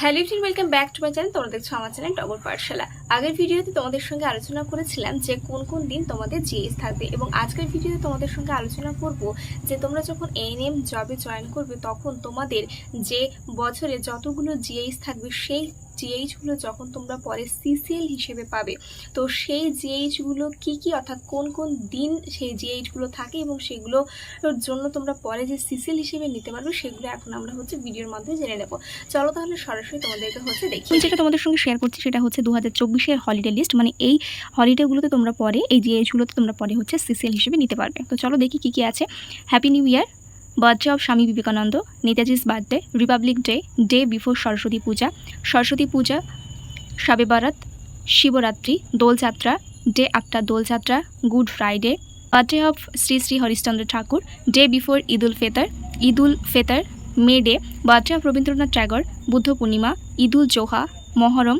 Hello YouTube welcome back to my channel তোমরা দেখছ আমার চ্যানেল টগর পাঠশালা আগের ভিডিওতে তোমাদের সঙ্গে আলোচনা করেছিলাম যে কোন কোন দিন তোমাদের জিএস থাকবে এবং আজকের ভিডিওতে তোমাদের সঙ্গে আলোচনা করব যে তোমরা যখন এএনএম জবে জয়েন করবে তখন তোমাদের যে বছরে যতগুলো জিএস থাকবে সেই জিএইচগুলো যখন তোমরা পরে সিসিএল হিসেবে পাবে, তো সেই জিএইচগুলো কি কি, অর্থাৎ কোন কোন দিন সেই জিএইচগুলো থাকে এবং সেগুলোর জন্য তোমরা পরে যে সিসিএল হিসেবে নিতে পারবে সেগুলো এখন আমরা হচ্ছে ভিডিওর মাধ্যমে জেনে নেব। চলো তাহলে সরাসরি তোমাদেরকে হচ্ছে দেখি। যেটা তোমাদের সঙ্গে শেয়ার করছি সেটা হচ্ছে দু হাজার হলিডে লিস্ট মানে এই হলিডেগুলোতে তোমরা পরে, এই জিএইচগুলোতে তোমরা পরে হচ্ছে সিসিএল হিসেবে নিতে পারবে। তো চলো দেখি কী কী আছে। Happy new year birthday of Swami Vivekananda Netaji's birthday, republic day day before Saraswati Puja Saraswati Puja Shabe Barat, Shivratri, Doljatra, day after Doljatra, good Friday, birthday of Shri Shri Harishchandra Thakur, day before Eid ul Fitr, Eid ul Fitr, May day, birthday of Rabindranath Tagore, Buddha Purnima, Eid ul Zoha, Muharram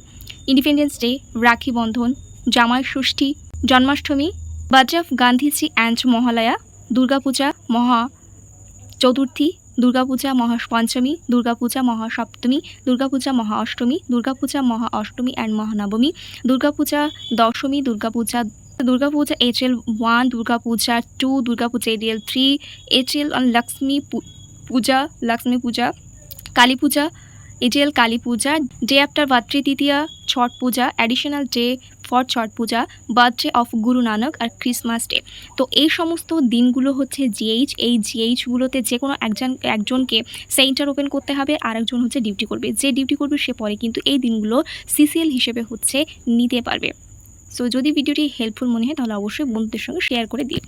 independence day Rakhi Bandhan, Jamai Shashthi, Janmashtami, birthday of Gandhiji and Mahalaya, Durgapuja, Maha Chaturthi, Durgapuja মহা পঞ্চমী Durga Puja Mahasaptami, Durga Puja Maha Ashtami Durgapuja Maha Ashtami and Mahanabami, Durgapuja Dashami, Durgapuja Durgapuja H L one Durgapuja two Durgapuja L three H L Lakshmi Puja Lakshmi Puja, Kali Puja AGL Kali Puja day after Bhatri Tritiya Chhath Puja additional day for Chhath Puja birthday of Guru Nanak R Christmas day তো এই সমস্ত দিনগুলো হচ্ছে GH এই জিএইচগুলোতে যে কোনো একজন, একজনকে সেন্টার ওপেন করতে হবে আর একজন হচ্ছে ডিউটি করবে। যে ডিউটি করবে সে পরে কিন্তু এই দিনগুলো সিসিএল হিসেবে হচ্ছে নিতে পারবে। সো যদি ভিডিওটি হেল্পফুল মনে হয় তাহলে অবশ্যই বন্ধুদের সঙ্গে শেয়ার করে দিও।